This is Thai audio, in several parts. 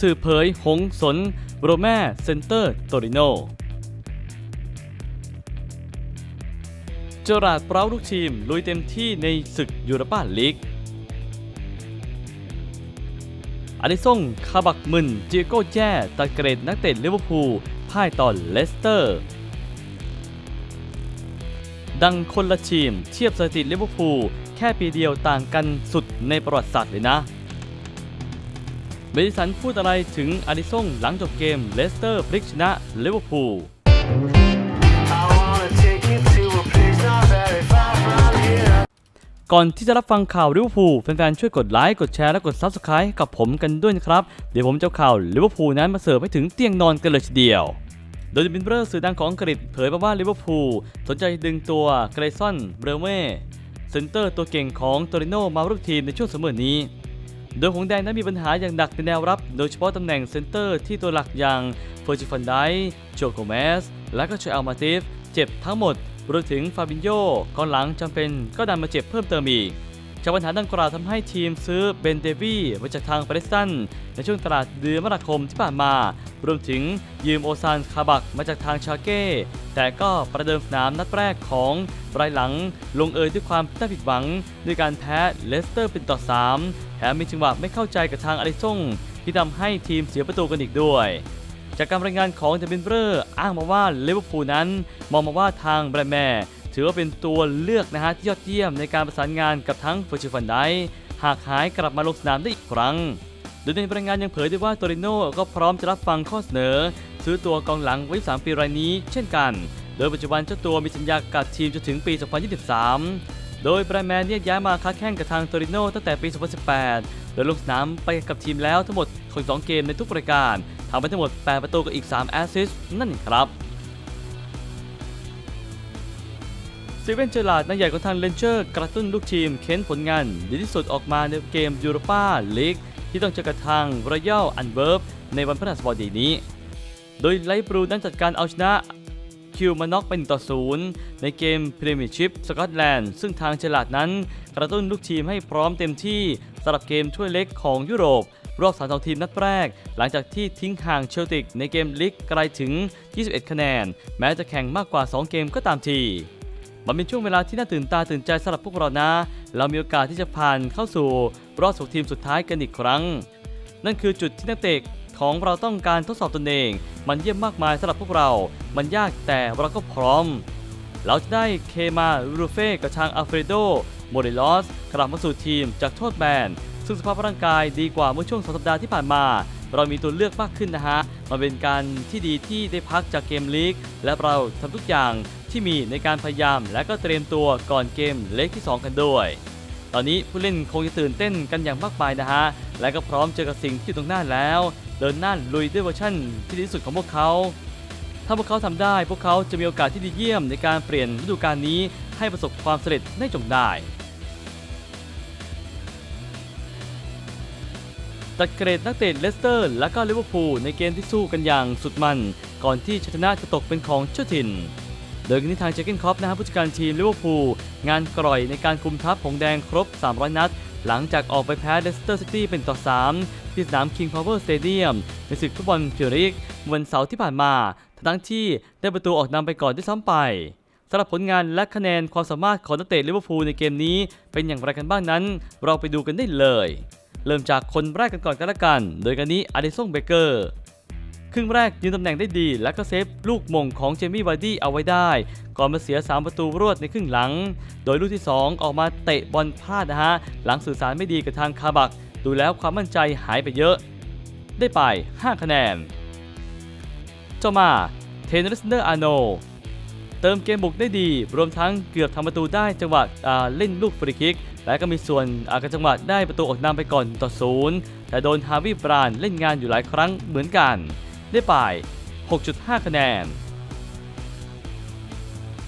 สื่อเผย หงสน โรแม่เซนเตอร์ โตริโนจอราดเปราลูกทีม ลุยเต็มที่ในศึกยูโรปาลีกอาริซงคาบักมึน เจโก้แย่ตัดเกรดนักเตะลิเวอร์พูลพ่ายต่อเลสเตอร์ ดังคนละทีมเทียบสถิติลิเวอร์พูลแค่ปีเดียวต่างกันสุดในประวัติศาสตร์เลยนะ เมดิสันพูดอะไรถึงอาริซงหลังจบเกมเลสเตอร์พลิกชนะลิเวอร์พูลก่อนที่จะรับฟังข่าวลิเวอร์พูลแฟนๆช่วยกดไลค์กดแชร์และกด Subscribe กับผมกันด้วยนะครับ เดี๋ยวผมจะข่าวลิเวอร์พูลนั้นมาเสิร์ฟให้ถึงเตียงนอนกันเลยทีเดียว โดยบินเบอร์สื่อดังของอังกฤษเผยมาว่าลิเวอร์พูลสนใจดึงตัวเกรซอนเบรเม่เซนเตอร์ตัวเก่งของโตริโนมาร่วมทีมในช่วงเสมอนี้ โดยหงแดงนั้นมีปัญหาอย่างหนักในแนวรับ โดยเฉพาะตำแหน่งเซนเตอร์ที่ตัวหลักอย่างเฟอร์จิฟันไดโจโกเมส และก็เชอัลมาติฟเจ็บทั้งหมดรวมถึงฟาบินโยกองหลังจำเป็นก็ดันมาเจ็บเพิ่มเติมอีกจากปัญหาดังกล่าวทำให้ทีมซื้อเบนเดวี่มาจากทางปาเลสไตันในช่วงตลาดเดือนมกราคมที่ผ่านมา รวมถึงยืมโอซานคาบักมาจากทางชาเก้ แต่ก็ประเดิมสนามนัดแรกของรายหลังลงเอยด้วยความน่าผิดหวังด้วยการแพ้เลสเตอร์เป็นต่อ 3 แถมมีจังหวะไม่เข้าใจกับทางอาริซงที่ทำให้ทีมเสียประตูกันอีกด้วยจากการรายงานของเดวินเบอร์อ้างมาว่าเลเวอร์พูลนั้น มองมาว่าทางแบรนแมร์ถือว่าเป็นตัวเลือกนะฮะที่ยอดเยี่ยมในการประสานงานกับทั้งเฟอร์ชิฟันไดหากหายกลับมาลงสนามได้อีกครั้ง โดยในรายงานยังเผยด้วยว่าโตริโน่ก็พร้อมจะรับฟังข้อเสนอ ซื้อตัวกองหลังไว้3ปีรายนี้เช่นกัน โดยปัจจุบันเจ้าตัวมีสัญญากับทีมจนถึงปี 2023 โดยแบรนด์แมนเนี่ยย้ายมาค้าแข่งกับทางโตริโน่ตั้งแต่ปี 2018 โดยลงสนามไปกับทีมแล้วทั้งหมดของ2เกมในทุกรายการทำไปทั้งหมด 8 ประตูกับอีก 3 แอสซิสต์นั่นเองครับซีเวนเจอร์ลาดนักใหญ่ของทางเลนเจอร์ กระตุ้นลูกทีมเค้นผลงานดีที่สุดออกมาในเกมยูโรปาลีก ที่ต้องเจอกับทางรอยัลอันเวิร์บในวันพฤหัสบดีนี้ โดยไลท์บรูนั้นจัดการเอาชนะคิวมาน็อกเป็นต่อศูนย์ในเกมพรีเมียร์ชิพสกอตแลนด์ซึ่งทางเจอร์ลาดนั้นกระตุ้นลูกทีมให้พร้อมเต็มที่สำหรับเกมถ้วยเล็กของยุโรป รอบ3 2ทีมนัดแรก หลังจากที่ทิ้งห่างเชลติกในเกมลีกไกลถึง 21 คะแนน แม้จะแข่งมากกว่า 2 เกมก็ตามทีมันเป็นช่วงเวลาที่น่าตื่นตาตื่นใจสำหรับพวกเรานะ เรามีโอกาสที่จะผ่านเข้าสู่ รอบสู่ทีมสุดท้ายกันอีกครั้ง นั่นคือจุดที่นักเตะของเราต้องการทดสอบตนเอง มันเยี่ยมมากมายสำหรับพวกเรา มันยากแต่เราก็พร้อม เราจะได้เคมารูเฟ่กับทางอัลเฟรโดโมเรลอสกลับมาสู่ทีมจากโทษแบน ซึ่งสภาพร่างกายดีกว่าเมื่อช่วงสองสัปดาห์ที่ผ่านมา เรามีตัวเลือกมากขึ้นนะฮะ มันเป็นการที่ดีที่ได้พักจากเกมลีก และเราทำทุกอย่างที่มีในการพยายามและก็เตรียมตัวก่อนเกมเล็กที่ 2 กันด้วย ตอนนี้ผู้เล่นคงจะตื่นเต้นกันอย่างมากมายนะฮะ และก็พร้อมเจอกับสิ่งที่อยู่ตรงหน้าแล้ว เดินหน้าลุยด้วยเวอร์ชั่นที่ดีที่สุดของพวกเขา ถ้าพวกเขาทำได้ พวกเขาจะมีโอกาสที่ดีเยี่ยมในการเปลี่ยนฤดูกาลนี้ให้ประสบความสำเร็จได้จงได้ตัดเกรดนักเตะเลสเตอร์ และก็ลิเวอร์พูลในเกมที่สู้กันอย่างสุดมัน ก่อนที่ชัยชนะจะตกเป็นของเจ้าถิ่น โดยนที่ทางเจเกนคอปนะฮะผู้จัดการทีมลิเวอร์พูลงานกร่อยในการคุมทัพหงแดงครบ 300 นัด หลังจากออกไปแพ้เลสเตอร์ซิตี้เป็นต่อ 3 ที่สนาม King Power Stadium ในศึกฟุตบอลพรีเมียร์ลีกวันเสาร์ที่ผ่านมาทั้งที่ได้ประตูออกนำไปก่อนด้วยซ้ำไปสำหรับผลงานและคะแนนความสามารถของนักเตะลิเวอร์พูลในเกมนี้เป็นอย่างไรกันบ้างนั้น เราไปดูกันได้เลย เริ่มจากคนแรกกันก่อนกันละกัน โดยกันนี้อ d ดิสงเบเกอร์ ครึ่งแรกยืนตำแหน่งได้ดี และก็เซฟลูกมงของเจมี่วาร์ดี้เอาไว้ได้ ก่อนมาเสีย 3 ประตูรวดในครึ่งหลัง โดยลูกที่ 2 ออกมาเตะบอลพลาดนะฮะ หลังสื่อสารไม่ดีกับทางคาบัก ดูแล้วความมั่นใจหายไปเยอะ ได้ไป 5 คะแนนต่อมาเทนนิสเนอร์อาโนเติมเกมบุกได้ดี รวมทั้งเกือบทำประตูได้จังหวะเล่นลูกฟรีคิก และก็มีส่วนอาการจังหวะได้ประตูออกนำไปก่อนต่อศูนย์แต่โดนฮาวิบรานเล่นงานอยู่หลายครั้งเหมือนกัน ได้ไป 6.5 คะแนน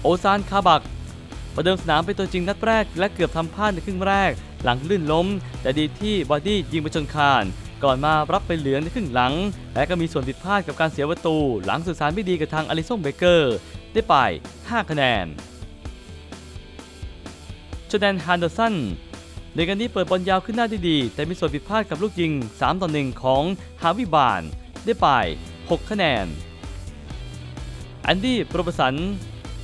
โอซานคาบัก ประเดิมสนามเป็นตัวจริงนัดแรกและเกือบทำพลาดในครึ่งแรก หลังลื่นล้ม แต่ดีที่บอดี้ยิงไปจนคาน ก่อนมารับไปเหลืองในครึ่งหลัง และก็มีส่วนผิดพลาดกับการเสียประตู หลังสื่อสารไม่ดีกับทางอลิซงเบเกอร์ ได้ไป 5 คะแนนจอแดนฮันเดอร์สันในการนี้เปิดบอลยาวขึ้นหน้าได้ดี แต่มีส่วนผิดพลาดกับลูกยิง 3 ต่อ 1 ของฮาวิบาน ได้ไป 6 คะแนนแอนดี้โปรบสัน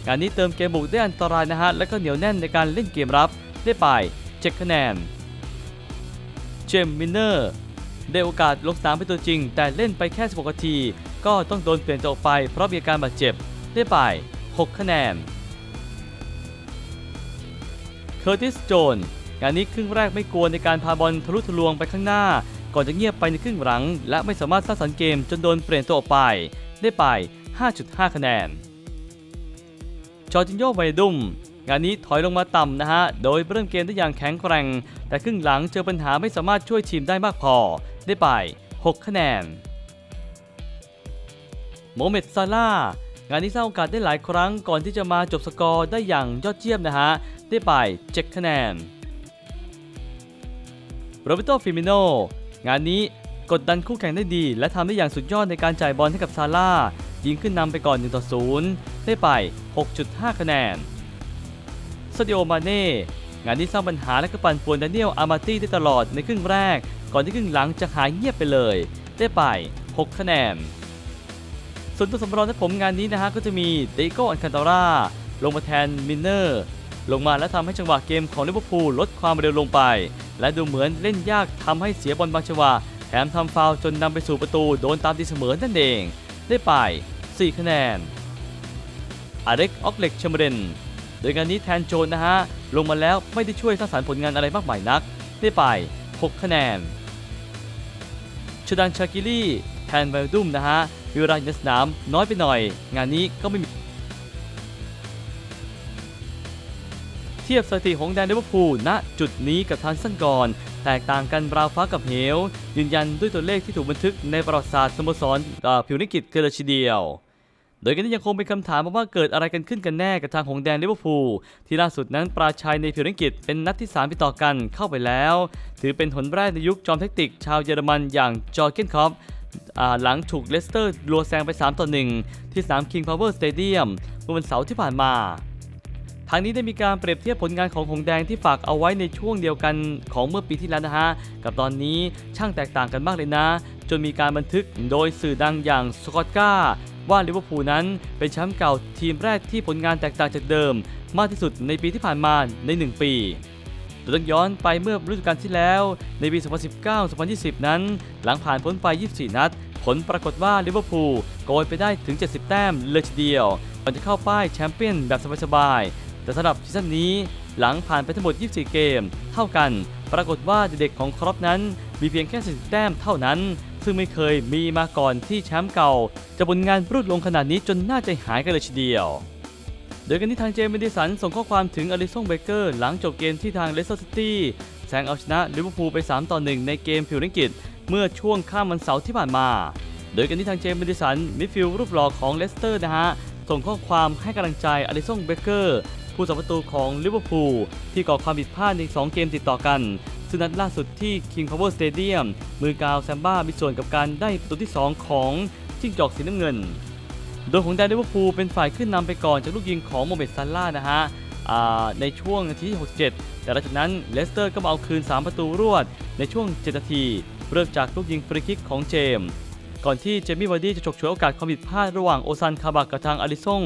งานนี้เติมเกมบุกได้อันตรายนะฮะ และก็เหนียวแน่นในการเล่นเกมรับได้ไป 7 คะแนน เจมส์มินเนอร์ได้โอกาสลงสนามเป็นตัวจริง แต่เล่นไปแค่ 16นาที ก็ต้องโดนเปลี่ยนตัวออกไปเพราะมีอาการบาดเจ็บได้ไป 6 คะแนน เคอร์ติส โจนงานนี้ครึ่งแรกไม่กลัวในการพาบอลทะลุทะลวงไปข้างหน้า ก่อนจะเงียบไปในครึ่งหลัง และไม่สามารถสร้างสรรค์เกมจนโดนเปลี่ยนตัวออกไป ได้ไป 5.5 คะแนน จอร์จินโยไวดุมงานนี้ถอยลงมาต่ำนะฮะ โดยเริ่มเกมได้อย่างแข็งแกร่ง แต่ครึ่งหลังเจอปัญหาไม่สามารถช่วยทีมได้มากพอ ได้ไป 6 คะแนน โมเมดซาลางานนี้สร้างโอกาสได้หลายครั้งก่อนที่จะมาจบสกอร์ได้อย่างยอดเยี่ยมนะฮะ ได้ไป 7 คะแนนโรเบโตฟิมิโน งานนี้กดดันคู่แข่งได้ดี และทำได้อย่างสุดยอดในการจ่ายบอลให้กับซาร่ายิงขึ้นนำไปก่อน1ต่อ0ได้ไป 6.5 คะแนนซาดิโอมาเน่งานนี้สร้างปัญหาและก็ปั่นป่วนดานิเอลอามาตี้ได้ตลอดในครึ่งแรก ก่อนที่ครึ่งหลังจะหายเงียบไปเลย ได้ไป 6 คะแนน ส่วนตัวสำรองในผมงานนี้นะฮะก็จะมีเดโกอันคันตาร่าลงมาแทนมินเนอร์ ลงมาและทำให้จังหวะเกมของลิเวอร์พูลลดความเร็วลงไป และดูเหมือนเล่นยากทำให้เสียบอลบางจังหวะแถมทำฟาวจนนำไปสู่ประตูโดนตามตีเสมอนั่นเอง ได้ไป 4 คะแนนอาเร็กออกเล็กเชมเบรนโดยงานนี้แทนโจนนะฮะ ลงมาแล้วไม่ได้ช่วยสร้างสรรค์ผลงานอะไรมากมายนัก ได้ไป 6 คะแนนชดันชากิลี่แทนไวลดุมนะฮะเวลาอยู่ในสนามน้อยไปหน่อย งานนี้ก็ไม่มี เทียบสถิติของแดนลิเวอร์พูลณจุดนี้กับทางสั้นก่อน แตกต่างกันราวฟ้ากับเหว ยืนยันด้วยตัวเลขที่ถูกบันทึกในประวัติศาสตร์สโมสรผิวนิกิจเกินเลยทีเดียวโดยกันนี้ยังคงเป็นคำถามว่าเกิดอะไรกันขึ้นกันแน่กับทางของแดนลิเวอร์พูลที่ล่าสุดนั้นปราชัยในผิวนิกิจเป็นนัดที่3ติดต่อกันเข้าไปแล้ว ถือเป็นหนแรกในยุคจอมเทคนิคชาวเยอรมันอย่างจอร์เกนคอปอ่าหลังถูกเลสเตอร์ลัวแซงไป 3 ต่อ 1 ที่สนาม King Power Stadium เมื่อวันเสาร์ที่ผ่านมา ทางนี้ได้มีการเปรียบเทียบผลงานของหงแดงที่ฝากเอาไว้ในช่วงเดียวกันของเมื่อปีที่แล้วนะฮะ กับตอนนี้ช่างแตกต่างกันมากเลยนะ จนมีการบันทึกโดยสื่อดังอย่างสกอตกาว่าลิเวอร์พูลนั้นเป็นแชมป์เก่าทีมแรกที่ผลงานแตกต่างจากเดิม มากที่สุดในปีที่ผ่านมาใน 1 ปีโดยต้องย้อนไปเมื่อฤดูกาลที่แล้วในปี 2019-2020 นั้น หลังผ่านพ้นไป 24 นัด ผลปรากฏว่าลิเวอร์พูลโกยไปได้ถึง 70 แต้มเลยทีเดียวก่อนจะเข้าป้ายแชมเปี้ยนแบบสบายๆ แต่สำหรับซีซั่นนี้หลังผ่านไปทั้งหมด 24 เกม เท่ากัน ปรากฏว่าเด็กๆของครอปนั้นมีเพียงแค่40แต้มเท่านั้น ซึ่งไม่เคยมีมาก่อนที่แชมป์เก่า จะผลงานรุดลงขนาดนี้จนน่าใจหายกันเลยทีเดียว โดยกันที่ทางเจมส์เมดิสันส่งข้อความถึงอลิซงเบเกอร์หลังจบเกมที่ทางเลสเตอร์ซิตี้แซงเอาชนะลิเวอร์พูลไป 3 ต่อ 1 ในเกมผิวลิงกิตเมื่อช่วงข้ามวันเสาร์ที่ผ่านมา โดยกันที่ทางเจมส์เมดิสันมิดฟิลด์รูปหล่อของเลสเตอร์นะฮะส่งข้อความให้กำลังใจอลิซงเบเกอร์ ผู้สัประตูของลิเวอร์พูลที่ก่อความผิดพลาดใน 2 เกมติดต่อกัน ซึ่งนัดล่าสุดที่ King Power Stadium มือกาวแซมบ้ามีส่วนกับการได้ประตูที่ 2 ของจิ้งจอกสีน้ำเงิน โดยของแดนลิเวอร์พูลเป็นฝ่ายขึ้นนำไปก่อนจากลูกยิงของโมเมดซาร่านะฮะในช่วงนาทีที่ 67 แต่หลังจากนั้นเลสเตอร์ก็มาเอาคืน 3 ประตูรวด ในช่วง 7 นาที เริ่มจากลูกยิงฟรีคิกของเจมส์ก่อนที่เจมี่วาร์ดี้จะฉกฉวยโอกาสความผิดพลาดระหว่างโอซันคาบักกับทางอาริซง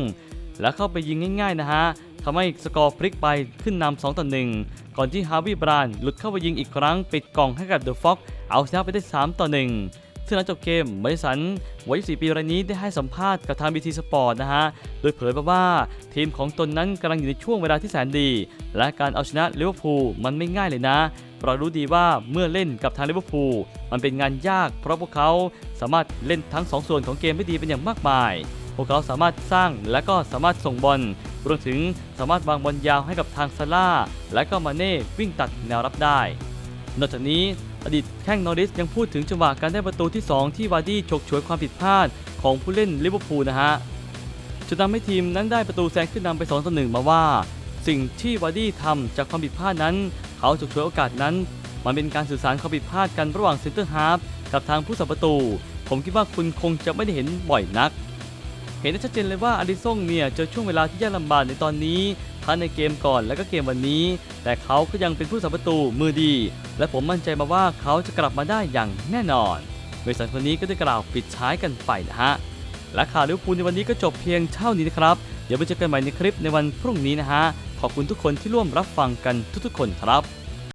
และเข้าไปยิงง่ายๆนะฮะ ทำให้สกอร์พลิกไปขึ้นนำ2ต่อ1ก่อนที่ฮาวีบรานหลุดเข้าไปยิงอีกครั้งปิดกล่องให้กับเดอะฟ็อกเอาชนะไปได้3ต่อ1ซึ่งหลังจบเกมบริสันวัย24ปีรายนี้ได้ให้สัมภาษณ์กับทางบีทีสปอร์ตนะฮะ โดยเผยมาว่าทีมของตนนั้นกำลังอยู่ในช่วงเวลาที่แสนดี และการเอาชนะลิเวอร์พูลมันไม่ง่ายเลยนะ เรารู้ดีว่าเมื่อเล่นกับทางลิเวอร์พูลมันเป็นงานยากเพราะพวกเขาสามารถเล่นทั้งสองส่วนของเกมได้ดีเป็นอย่างมากมาย พวกเขาสามารถสร้างและก็สามารถส่งบอลรวมถึงสามารถวางบอลยาวให้กับทางซาร่าและก็มาเน่วิ่งตัดแนวรับได้ นอกจากนี้อดีตแข้งนอริสยังพูดถึงจังหวะการได้ประตูที่ 2 ที่วาร์ดี้ฉกฉวยความผิดพลาดของผู้เล่นลิเวอร์พูลนะฮะจนทำให้ทีมนั้นได้ประตูแซงขึ้นนำไป2ต่อ1มาว่า สิ่งที่วาร์ดี้ทำจากความผิดพลาดนั้น เขาฉกฉวยโอกาสนั้น มันเป็นการสื่อสารความผิดพลาดกันระหว่างเซนเตอร์ฮาล์ฟกับทางผู้สับประตู ผมคิดว่าคุณคงจะไม่ได้เห็นบ่อยนัก เห็นได้ชัดเจนเลยว่าอาริซงเนี่ยเจอช่วงเวลาที่ยากลำบากในตอนนี้ทั้งในเกมก่อนและก็เกมวันนี้ แต่เขาก็ยังเป็นผู้สัมประตูมือดี และผมมั่นใจมาว่าเขาจะกลับมาได้อย่างแน่นอนเมสันคนนี้ก็ได้กล่าวปิดท้ายกันไปนะฮะและข่าวลิเวอร์พูลในวันนี้ก็จบเพียงเท่านี้นะครับ เดี๋ยวไปเจอกันใหม่ในคลิปในวันพรุ่งนี้นะฮะ ขอบคุณทุกคนที่ร่วมรับฟังกันทุกๆคนครับ